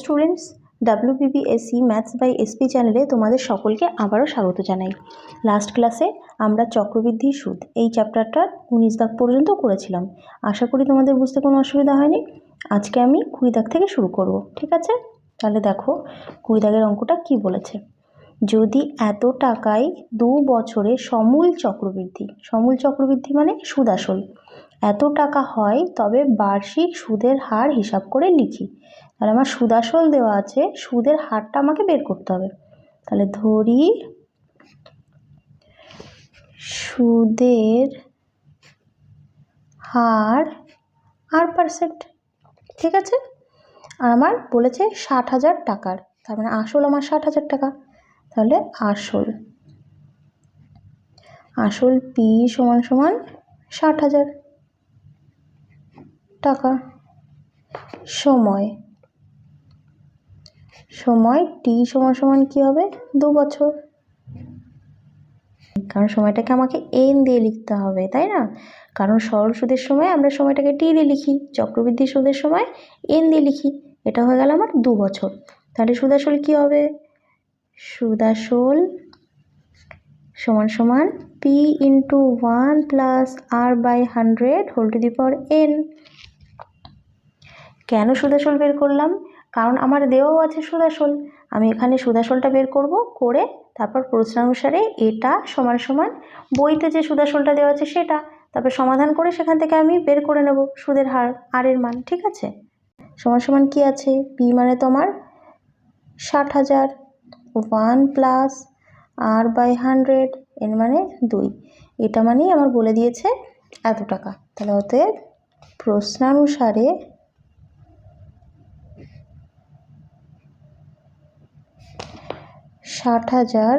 Students WBBSC maths by SP চ্যানেলে তোমাদের সকলকে আবারও স্বাগত জানাই। লাস্ট ক্লাসে আমরা চক্রবৃদ্ধির সুদ, এই চ্যাপ্টারটা উনিশ দাগ পর্যন্ত করেছিলাম। আশা করি তোমাদের বুঝতে কোনো অসুবিধা হয়নি। আজকে আমি কুড়ি দাগ থেকে শুরু করব, ঠিক আছে? তাহলে দেখো কুড়ি দাগের অঙ্কটা কি বলেছে। যদি এত টাকায় দু বছরে সমূল চক্রবৃদ্ধি সমূল চক্রবৃদ্ধি মানে সুদ আসল, এত টাকা হয় তবে বার্ষিক সুদের হার হিসাব করে লিখি। তাহলে আমার সুদ আসল দেওয়া আছে, সুদের হারটা আমাকে বের করতে হবে। তাহলে ধরি, সুদের হার আর পার্সেন্ট ঠিক আছে? আর আমার বলেছে ষাট হাজার টাকার, তার মানে আসল আমার ষাট হাজার টাকা। তাহলে আসল আসল পি সমান সমান ষাট হাজার টাকা। সময় সময় টি সমান সমান কী হবে? দু বছর। কারণ সময়টাকে আমাকে এন দিয়ে লিখতে হবে, তাই না? কারণ সরল সুদের সময় আমরা সময়টাকে টি দিয়ে লিখি, চক্রবৃদ্ধি সুদের সময় এন দিয়ে লিখি, এটা হয়ে গেল আমার দু বছর। তাহলে সুদাসল কী হবে? সুদাসল সমান সমান P into one plus R by hundred whole to the power N কেন সুদাসল বের করলাম? কারণ আমার দেওয়াও আছে সুদাসল। আমি এখানে সুদাসলটা বের করব করে তারপর প্রশ্নানুসারে এটা সমান সমান বইতে যে সুদাসলটা দেওয়া আছে সেটা। তারপর সমাধান করে সেখান থেকে আমি বের করে নেব সুদের হার আর এর মান, ঠিক আছে? সমান সমান কী আছে? পি মানে তোমার ষাট হাজার। One plus R by hundred, এর মানে দুই। এটা মানেই আমার বলে দিয়েছে এত টাকা। তাহলে অতএব প্রশ্নানুসারে ষাট হাজার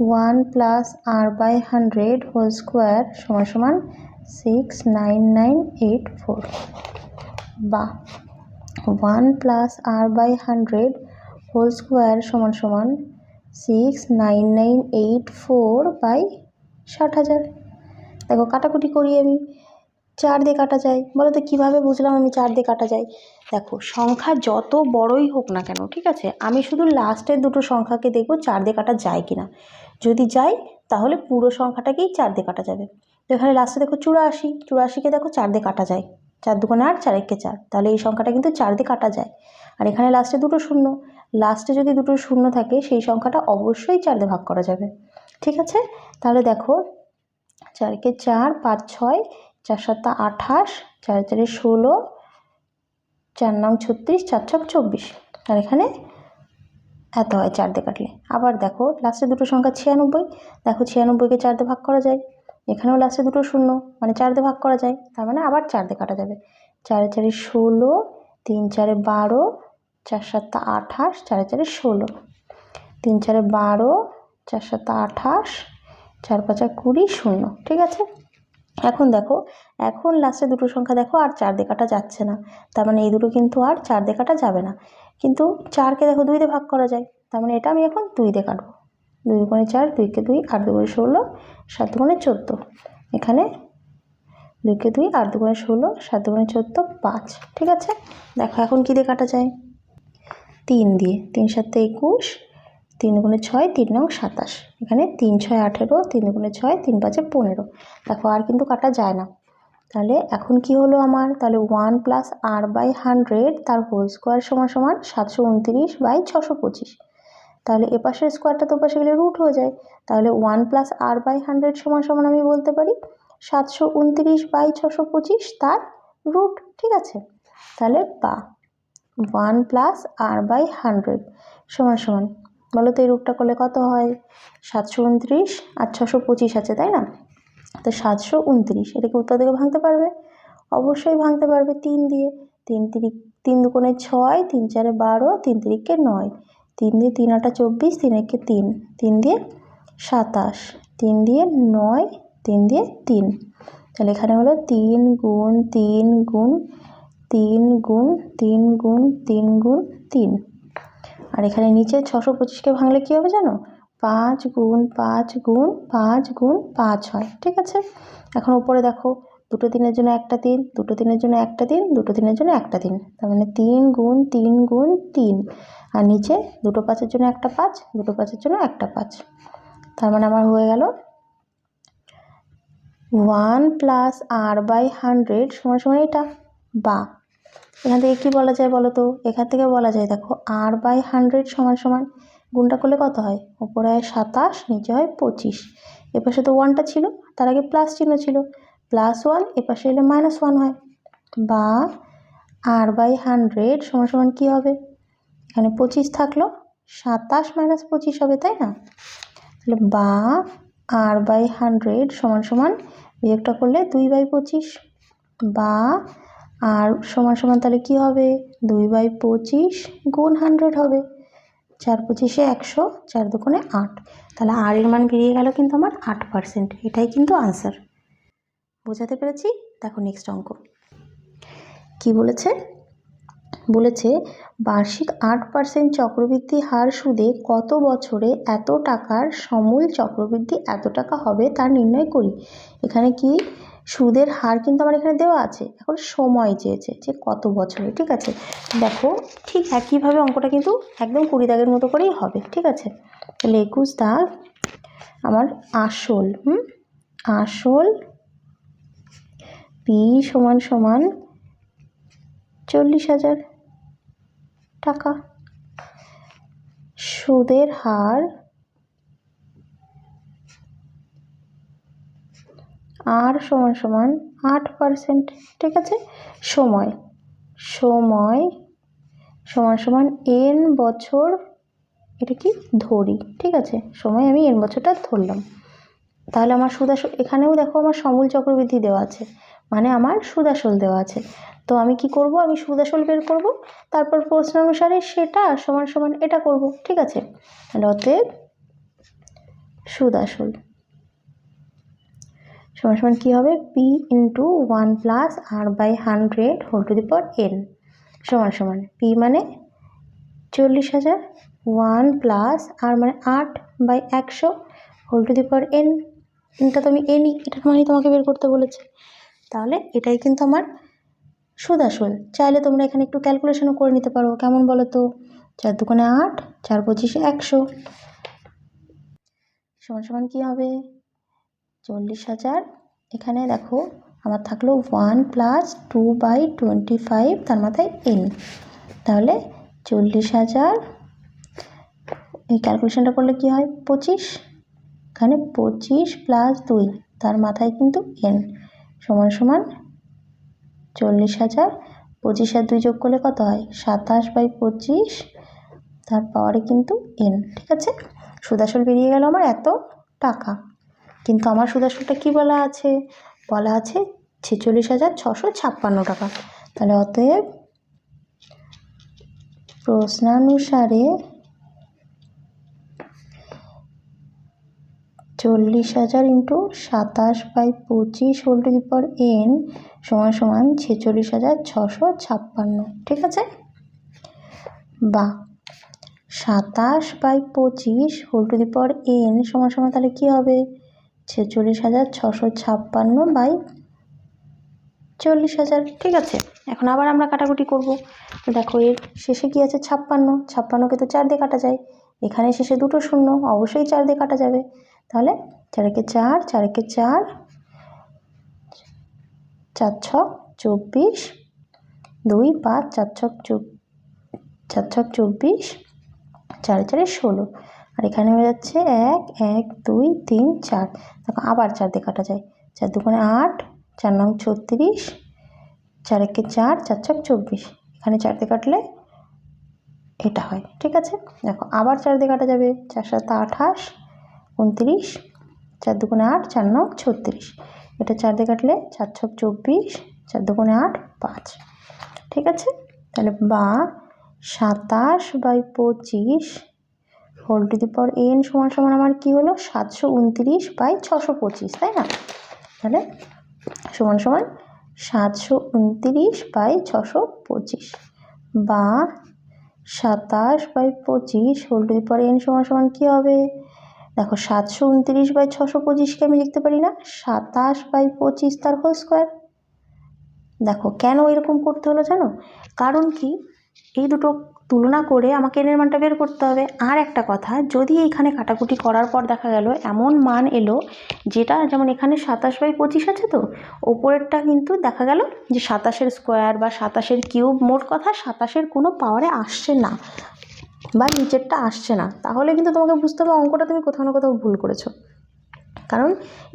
one plus R by hundred whole square সমান সমান six nine nine eight four. বা one plus R by hundred whole square সমান সমান six nine nine eight four by ষাট হাজার। দেখো, কাটাকুটি করি আমি। চার দিয়ে কাটা যায়। বলো তো কীভাবে বুঝলাম আমি চার দিয়ে কাটা যায়? দেখো, সংখ্যা যত বড়ই হোক না কেন, ঠিক আছে? আমি শুধু লাস্টের দুটো সংখ্যাকে দেখব, চার দিয়ে কাটা যায় কি না যদি যায়, তাহলে পুরো সংখ্যাটাকেই চার দিয়ে কাটা যাবে। তো এখানে লাস্টে দেখো চুরাশি। চুরাশিকে দেখো চার দিয়ে কাটা যায়। চার দুগুণে আট, চার একে চার। তাহলে এই সংখ্যাটা কিন্তু চার দিয়ে কাটা যায়। আর এখানে লাস্টে দুটো শূন্য। লাস্টে যদি দুটো শূন্য থাকে, সেই সংখ্যাটা অবশ্যই চার দিয়ে ভাগ করা যাবে। ঠিক আছে? তাহলে দেখো, চারকে চার, পাঁচ, ছয় চার সাতটা আঠাশ, চার চারে ষোলো, চার নং ছত্রিশ, চার ছক চব্বিশ। আর এখানে এত হয় চার দিয়ে কাটলে। আবার দেখো লাস্টে দুটো সংখ্যা ছিয়ানব্বই, দেখো ছিয়ানব্বইকে চার দিয়ে ভাগ করা যায়। এখানেও লাস্টে দুটো শূন্য মানে চার দিয়ে ভাগ করা যায়, তার মানে আবার চার দিয়ে কাটা যাবে। চারে চারে ষোলো, তিন চারে বারো, চার সাতটা আঠাশ, চারে চারে ষোলো। তিন চারে বারো, চার সাতটা আঠাশ, চার পাঁচা কুড়ি, শূন্য, ঠিক আছে? এখন দেখো, এখন লাস্টে দুটো সংখ্যা দেখো, আর চার দিয়ে কাটা যাচ্ছে না। তার মানে এই দুটো কিন্তু আর চার দিয়ে কাটা যাবে না। কিন্তু চারকে দেখো দুই দিয়ে ভাগ করা যায়। তার মানে এটা আমি এখন দুই দিয়ে কাটবো। দুই গুণে চার, দুইকে দুই, আট দুগুণে ষোলো, সাত দুগুণে চোদ্দ। এখানে দুইকে দুই, আট দুগুণে ষোলো, সাত দুগুণে চোদ্দ, পাঁচ। ঠিক আছে? দেখো এখন কী দিয়ে কাটা যায়? তিন দিয়ে। তিন সাতটা একুশ তিন গুণে ছয়, তিন নং সাতাশ। এখানে তিন ছয় আঠেরো, তিন গুণে ছয়, তিন পাঁচে পনেরো। দেখো, আর কিন্তু কাটা যায় না। তাহলে এখন কি হলো আমার? তাহলে one plus R by hundred তার হোল স্কোয়ার সমান সমান সাতশো উনত্রিশ বাই ছশো পঁচিশ। তাহলে এপাশের স্কোয়ারটা তো পাশে গেলে রুট হয়ে যায়। তাহলে one plus R by hundred সমান সমান আমি বলতে পারি সাতশো উনত্রিশ বাই ছশো পঁচিশ তার রুট ঠিক আছে? তাহলে বা one plus R by hundred সমান সমান। বলো তো এই রূপটা করলে কত হয়? সাতশো উনত্রিশ আর ছশো পঁচিশ আছে, তাই না? তো সাতশো উনত্রিশ এটাকে উত্তর দিকে ভাঙতে পারবে? অবশ্যই ভাঙতে পারবে তিন দিয়ে। তিন তিরিক, তিন দুকোণে ছয়, তিন চারে বারো, তিন তিরিককে নয়। তিন দিয়ে তিন আটা চব্বিশ, তিন একে তিন। তিন দিয়ে সাতাশ, তিন দিয়ে নয়, তিন দিয়ে তিন। তাহলে এখানে হলো তিন গুণ তিন গুণ তিন গুণ তিন গুণ তিন গুণ তিন। আর এখানে নিচে ছশো পঁচিশকে ভাঙলে কী হবে জানো? পাঁচ গুণ পাঁচ গুণ পাঁচ গুণ পাঁচ হয়, ঠিক আছে? এখন উপরে দেখো, দুটো দিনের জন্য একটা দিন দুটো দিনের জন্য একটা দিন দুটো দিনের জন্য একটা দিন তার মানে তিন গুণ তিন গুণ তিন। আর নিচে দুটো পাঁচের জন্য একটা পাঁচ, দুটো পাঁচের জন্য একটা পাঁচ। তার মানে আমার হয়ে গেল one plus R by hundred সমান সমান এটা, বা এখান থেকে কী বলা যায় বলো তো? এখান থেকে বলা যায়, দেখো আর বাই হান্ড্রেড সমান সমান গুণটা করলে কত হয়? ওপরে হয় সাতাশ, নিচে হয় পঁচিশ। এপাশে তো ওয়ানটা ছিল, তার আগে প্লাস চিহ্ন ছিল। প্লাস ওয়ান এপাশে এলে মাইনাস ওয়ান হয়। বা আর বাই হান্ড্রেড সমান সমান কী হবে? এখানে পঁচিশ থাকল, সাতাশ মাইনাস পঁচিশ হবে, তাই না? তাহলে বা আর বাই হান্ড্রেড সমান সমান বিয়োগটা করলে দুই বাই পঁচিশ। বা আর সমান সমান তাহলে কী হবে? দুই বাই পঁচিশ গুণ হান্ড্রেড হবে। চার পঁচিশে একশো, চার দোকানে আট। তাহলে আর এর মান বেরিয়ে গেল কিন্তু আমার আট পার্সেন্ট এটাই কিন্তু আনসার বোঝাতে পেরেছি? দেখো নেক্সট অঙ্ক। কি বলেছে? বলেছে, বার্ষিক আট পার্সেন্ট চক্রবৃদ্ধি হার সুদে কত বছরে এত টাকার সমূল চক্রবৃদ্ধি এত টাকা হবে তা নির্ণয় করি। এখানে কি সুদের হার কিন্তু আমার এখানে দেওয়া আছে। এখন সময় চেয়েছে যে কত বছরে, ঠিক আছে? দেখো, ঠিক একইভাবে অঙ্কটা কিন্তু একদম কুড়ি দাগের মতো করেই হবে, ঠিক আছে? তাহলে একুশ দাগ আমার আসল, হুম? আসল পি সমান সমান চল্লিশ হাজার টাকা। সুদের হার আর সমান সমান আট পার্সেন্ট, ঠিক আছে? সময় সময়, সমান সমান এন বছর, এটা কি? ধরি, ঠিক আছে? সময় আমি এন বছরটা ধরলাম। তাহলে আমার সুদাসল এখানেও দেখো আমার সমূল চক্রবৃদ্ধি দেওয়া আছে মানে আমার সুদাসল দেওয়া আছে। তো আমি কি করব? আমি সুদাসল বের করব, তারপর প্রশ্ন অনুসারে সেটা সমান সমান এটা করব, ঠিক আছে? অতএব সুদাসল। সমান সমান কী হবে? P into one plus R by hundred whole to the power N সমান সমান পি মানে চল্লিশ হাজার ওয়ান প্লাস আর মানে আট বাই একশো whole to the power N এনটা তো আমি এনই এটার মানেই তোমাকে বের করতে বলেছে। তাহলে এটাই কিন্তু আমার সুদ আসল চাইলে তোমরা এখানে একটু ক্যালকুলেশনও করে নিতে পারো। কেমন বলো তো? চার দোকানে আট, চার পঁচিশে একশো। সমান সমান কী হবে? চল্লিশ হাজার। এখানে দেখো, আমার থাকল one plus two by twenty five তার মাথায় এন তাহলে চল্লিশ হাজার, এই ক্যালকুলেশনটা করলে কি হয়? পঁচিশ। এখানে পঁচিশ প্লাস দুই, তার মাথায় কিন্তু এন সমান সমান চল্লিশ হাজার। পঁচিশ আর দুই যোগ করলে কত হয়? সাতাশ বাই পঁচিশ, তার পাওয়ারে কিন্তু এন ঠিক আছে? সুদাসল বেরিয়ে গেল আমার এত টাকা। কিন্তু আমার সুদাসলটা কী বলা আছে? বলা আছে ছেচল্লিশ হাজার ছশো ছাপ্পান্ন টাকা। তাহলে অতএব প্রশ্নানুসারে চল্লিশ হাজার ইন্টু সাতাশ বাই পঁচিশ whole to the power N সমান সমান ছেচল্লিশ হাজার ছশো ছাপ্পান্ন। ঠিক আছে? বা সাতাশ বাই পঁচিশ whole to the power N সমান সমান তাহলে কী হবে? ছেচল্লিশ হাজার ছশো ছাপ্পান্ন বাই চল্লিশ হাজার। ঠিক আছে, এখন আবার আমরা কাটাকুটি করব। তো দেখো এর শেষে কি আছে ছাপ্পান্ন? ছাপ্পান্নকে তো চার দিয়ে কাটা যায়। এখানে শেষে দুটো শূন্য, অবশ্যই চার দিয়ে কাটা যাবে। তাহলে চারেকে চার চারেকে চার চার ছক চব্বিশ, দুই পাঁচ, চার ছক চব, চার ছক চব্বিশ, চারে চারে ষোলো। আর এখানে হয়ে যাচ্ছে এক এক, দুই, তিন, চার। দেখো আবার চার দিয়ে কাটা যায়। চার দুগুণে আট, চার নং ছত্রিশ, চার একে চার চার ছক চব্বিশ। এখানে চার দিয়ে কাটলে এটা হয়, ঠিক আছে? দেখো আবার চার দিয়ে কাটা যাবে। চার সাত আঠাশ, উনত্রিশ, চার দুগুণে আট, চার নং ছত্রিশ। এটা চার দিয়ে কাটলে চার ছক চব্বিশ, চার দুগুণে আট, পাঁচ। ঠিক আছে? তাহলে বা সাতাশ বাই পঁচিশ whole to the power N সমান সমান আমার কী হলো? সাতশো উনত্রিশ বাই ছশো পঁচিশ, তাই না? তাহলে সমান সমান সাতশো উনত্রিশ বাই ছশো পঁচিশ বা সাতাশ বাই পঁচিশ whole to the power N সমান সমান কী হবে? দেখো, সাতশো উনত্রিশ বাই ছশো পঁচিশকে আমি লিখতে পারি না, সাতাশ বাই পঁচিশ তার হোল স্কোয়ার। দেখো, কেন এরকম করতে হলো জানো? কারণ কি? এই দুটো তুলনা করে আমাকে এনের মানটা বের করতে হবে। আর একটা কথা, যদি এখানে কাটাকুটি করার পর দেখা গেল এমন মান এলো যেটা যেমন এখানে সাতাশ বাই পঁচিশ আছে তো, ওপরেরটা কিন্তু দেখা গেল যে সাতাশের স্কোয়ার বা সাতাশের কিউব মোট কথা সাতাশের কোনো পাওয়ারে আসছে না বা নিচেরটা আসছে না। তাহলে কিন্তু তোমাকে বুঝতে হবে অঙ্কটা তুমি কোথাও না কোথাও ভুল করেছ। কারণ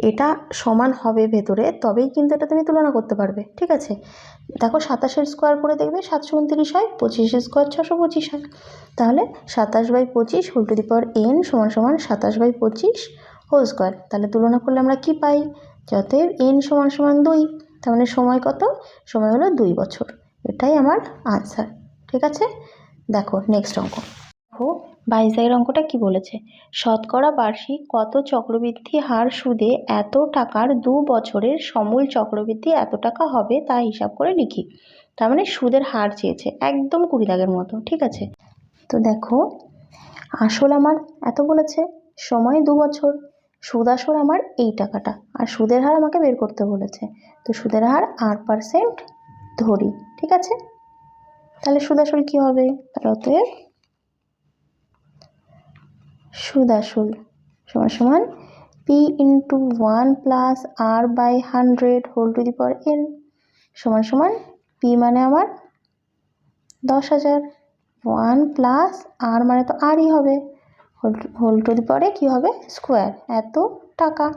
এটা সমান হবে ভেতরে, তবেই কিন্তু এটা তুমি তুলনা করতে পারবে, ঠিক আছে? দেখো সাতাশের স্কোয়ার করে দেখবে সাতশো উনত্রিশ হয়, পঁচিশের স্কোয়ার ছশো পঁচিশ হয়। তাহলে সাতাশ বাই পঁচিশ whole to the power N সমান সমান সাতাশ বাই পঁচিশ হোল স্কোয়ার তাহলে তুলনা করলে আমরা কি পাই? যতএব এন সমান সমান দুই তার মানে সময় কত? সময় হলো দুই বছর। এটাই আমার আনসার ঠিক আছে? দেখো নেক্সট অঙ্ক। বাইশ দাগের অঙ্কটা কি বলেছে? শতকরা বার্ষিক কত চক্রবৃদ্ধি হার সুদে এত টাকার দু বছরের সমূল চক্রবৃদ্ধি এত টাকা হবে তা হিসাব করে লিখি। তার মানে সুদের হার চেয়েছে একদম কুড়ি দাগের মতো, ঠিক আছে? তো দেখো, আসল আমার এত বলেছে, সময় দু বছর, সুদ আসল আমার এই টাকাটা, আর সুদের হার আমাকে বের করতে বলেছে। তো সুদের হার আট পারসেন্ট ধরি, ঠিক আছে? তাহলে সুদ আসল কী হবে? তাহলে অতএব সুদ আসল সমান সমান P into one plus R by hundred whole to the power N সমান সমান পি মানে আমার দশ হাজার। ওয়ান প্লাস আর মানে তো আরই হবে। হোল হোল টু দি পাওয়ারে কী হবে? স্কোয়ার এত টাকা।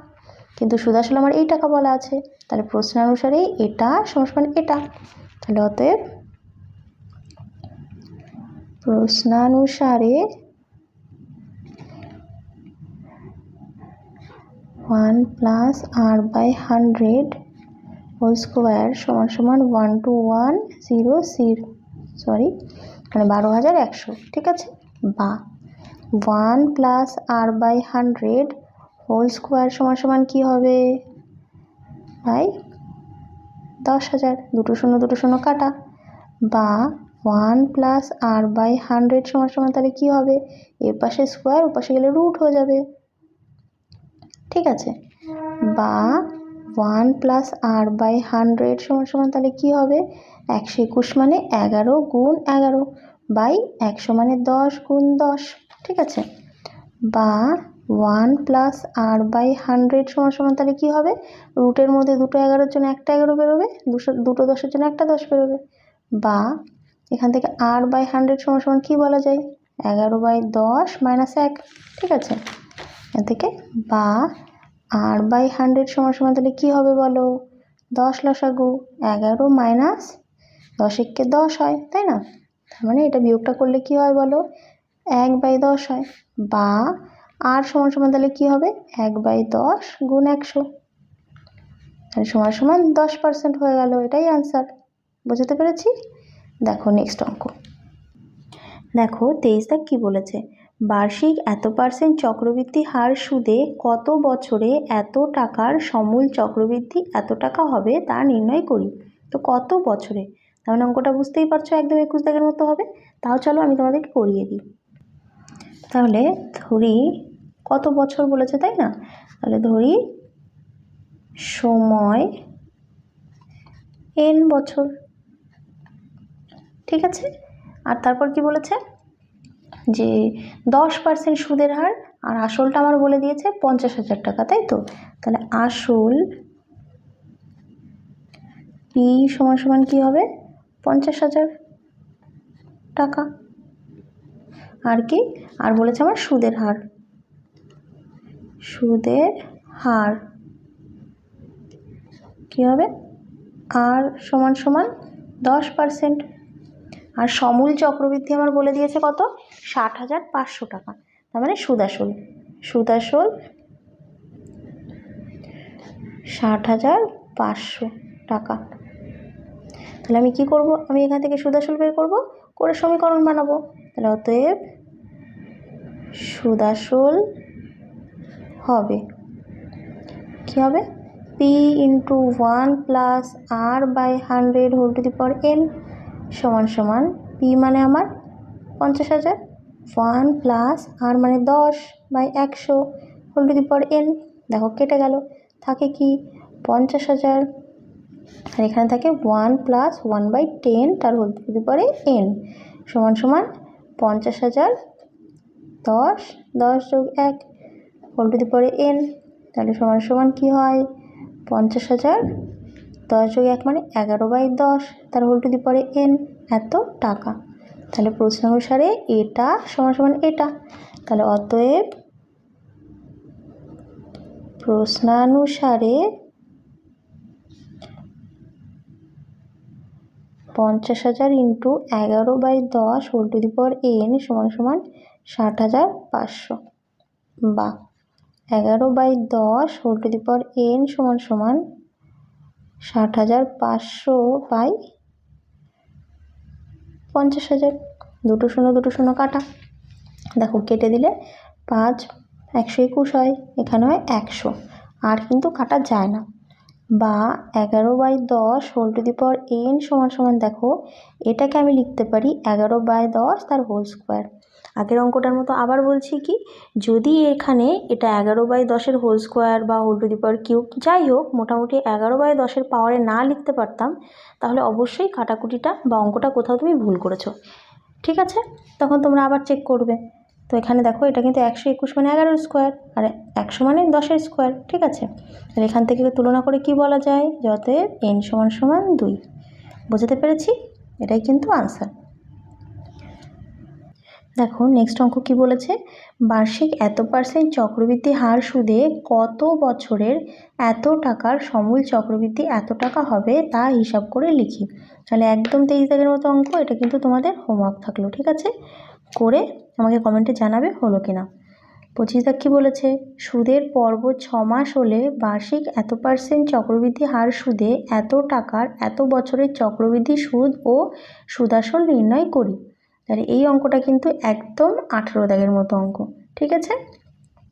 কিন্তু সুদ আসলে আমার এই টাকা বলা আছে। তাহলে প্রশ্ন অনুসারে এটা সমান সমান এটা। তাহলে অতএব প্রশ্নানুসারে one plus R by hundred whole square সমান সমান one two one zero zero. Sorry মানে বারো হাজার একশো। ঠিক আছে? বা one plus R by hundred whole square সমান সমান কী হবে? বাই দশ হাজার। দুটো শূন্য দুটো শূন্য কাটা। বা one plus R by hundred সমান সমান তাহলে কী হবে? এ পাশে স্কোয়ার, ও পাশে গেলে রুট হয়ে যাবে। ঠিক আছে? বা one plus R by hundred সমান সমান তাহলে কী হবে? একশো একুশ মানে এগারো গুণ এগারো বাই একশো মানে দশ গুণ দশ, ঠিক আছে? বা one plus R by hundred সমান সমান তাহলে কী হবে? রুটের মধ্যে দুটো এগারোর জন্য একটা এগারো বেরোবে, দুশো, দুটো দশের জন্য একটা দশ বেরোবে। বা এখান থেকে আর বাই হান্ড্রেড সমান সমান কী বলা যায়? এগারো বাই দশ মাইনাস এক, ঠিক আছে? এখান থেকে বা আর বাই হান্ড্রেড সমান সমান তাহলে কী হবে বলো? দশ লসাগু, এগারো মাইনাস দশ একে দশ হয়, তাই না? তার মানে এটা বিয়োগটা করলে কী হয় বলো? এক বাই দশ হয়, বা আর সমান সমান তাহলে কী হবে? এক বাই দশ গুণ একশো। তাহলে সমান সমান দশ পার্সেন্ট হয়ে গেল, এটাই আনসার। বুঝতে পেরেছি? দেখো নেক্সট অঙ্ক। দেখো তেইশ দাগ কী বলেছে? বার্ষিক এত পার্সেন্ট চক্রবৃদ্ধি হার সুদে কত বছরে এত টাকার সমূল চক্রবৃদ্ধি এত টাকা হবে তা নির্ণয় করি। তো কত বছরে? তাহলে অঙ্কটা বুঝতেই পারছ, একদম একুশ দাগের মতো হবে। তাও চলো আমি তোমাদেরকে করিয়ে দিই। তাহলে ধরি, কত বছর বলেছে তাই না? তাহলে ধরি, সময় এন বছর। ঠিক আছে? আর তারপর কি বলেছে? যে দশ পার্সেন্ট সুদের হার আর আসলটা আমার বলে দিয়েছে পঞ্চাশ হাজার টাকা, তাই তো? তাহলে আসল পি সমান সমান কী হবে? পঞ্চাশ হাজার টাকা। আর কি? আর বলেছে আমার সুদের হার। সুদের হার কী হবে? আর সমান সমান দশ পার্সেন্ট আর সমূল চক্রবৃদ্ধি আমার বলে দিয়েছে কত? ষাট হাজার পাঁচশো টাকা। তার মানে সুদাসল। সুদাসল ষাট হাজার পাঁচশো টাকা। তাহলে আমি কি করব? আমি এখান থেকে সুদাসল বের করব, করে সমীকরণ বানাবো। তাহলে অতএব সুদাসল হবে। কি হবে? P into one plus R by hundred whole to the power N সমান সমান পি মানে আমার পঞ্চাশ হাজার। ওয়ান প্লাস আর মানে দশ বাই একশো whole to the power N দেখো কেটে গেল। থাকে কি? পঞ্চাশ হাজার। আর এখানে থাকে one plus one by ten তার whole to the power N সমান সমান পঞ্চাশ হাজার দশ দশ যোগ এক whole to the power N তাহলে সমান সমান কী হয়? পঞ্চাশ হাজার দশ যোগ এক মানে এগারো বাই দশ, তার whole to the power N এত টাকা। তাহলে প্রশ্ন অনুসারে এটা সমান সমান এটা। তাহলে অতএব প্রশ্নানুসারে পঞ্চাশ হাজার ইন্টু এগারো বাই দশ whole to the power n সমান সমান ষাট হাজার পাঁচশো। বা এগারো বাই দশ whole to the power n সমান সমান ষাট হাজার পাঁচশো বাই পঞ্চাশ হাজার। দুটো শূন্য দুটো শূন্য কাটা। দেখো, কেটে দিলে পাঁচ, একশো একুশ হয়, এখানে হয় একশো। আর কিন্তু কাটা যায় না। বা এগারো বাই দশ whole to the power n সমান সমান দেখো, এটাকে আমি লিখতে পারি এগারো বাই দশ তার হোল স্কোয়ার আগের অঙ্কটার মতো আবার বলছি কি, যদি এখানে এটা এগারো বাই দশের হোল স্কোয়ার বা whole to the power cube যাই হোক, মোটামুটি এগারো বাই দশের পাওয়ারে না লিখতে পারতাম, তাহলে অবশ্যই কাটাকুটিটা বা অঙ্কটা কোথাও তুমি ভুল করেছ। ঠিক আছে? তখন তোমরা আবার চেক করবে। তো এখানে দেখো, এটা কিন্তু একশো একুশ মানে এগারো স্কোয়ার আর একশো মানে দশের স্কোয়ার ঠিক আছে? আর এখান থেকে তুলনা করে কি বলা যায়? যাতে এন সমান সমান দুই। বোঝাতে পেরেছি? এটাই কিন্তু আনসার দেখো নেক্সট অঙ্ক কি বলেছে? বার্ষিক এত পার্সেন্ট চক্রবৃদ্ধি হার সুদে কত বছরের এত টাকার সমূল চক্রবৃদ্ধি এত টাকা হবে তা হিসাব করে লিখি। তাহলে একদম তেইশ দাগের মতো অঙ্ক, এটা কিন্তু তোমাদের হোমওয়ার্ক থাকল, ঠিক আছে? করে আমাকে কমেন্টে জানাবে হলো কি না পঁচিশ দাগ কী বলেছে? সুদের পর্ব ছ মাস হলে বার্ষিক এত পার্সেন্ট চক্রবৃদ্ধি হার সুদে এত টাকার এত বছরের চক্রবৃদ্ধি সুদ ও সুদাসল নির্ণয় করি। তাহলে এই অঙ্কটা কিন্তু একদম আঠেরো দাগের মতো অঙ্ক। ঠিক আছে?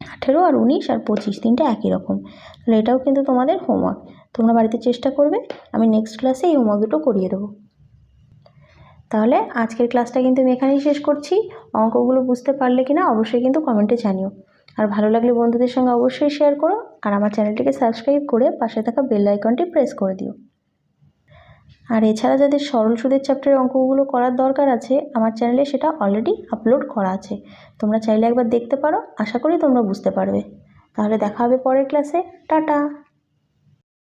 আঠেরো আর উনিশ আর পঁচিশ তিনটা একই রকম। তাহলে এটাও কিন্তু তোমাদের হোমওয়ার্ক তোমরা বাড়িতে চেষ্টা করবে। আমি নেক্সট ক্লাসে এই হোমওয়ার্ক দুটো করিয়ে দেবো। তাহলে আজকের ক্লাসটা কিন্তু আমি এখানেই শেষ করছি। অঙ্কগুলো বুঝতে পারলে কি না অবশ্যই কিন্তু কমেন্টে জানিও। আর ভালো লাগলে বন্ধুদের সঙ্গে অবশ্যই শেয়ার করো আর আমার চ্যানেলটিকে সাবস্ক্রাইব করে পাশে থাকা বেল আইকনটি প্রেস করে দিও। আর এছাড়া যাদের সরল সুদের চ্যাপ্টারের অঙ্কগুলো করার দরকার আছে, আমার চ্যানেলে সেটা অলরেডি আপলোড করা আছে। তোমরা চাইলে একবার দেখতে পারো, আশা করি তোমরা বুঝতে পারবে। তাহলে দেখা হবে পরের ক্লাসে। টাটা!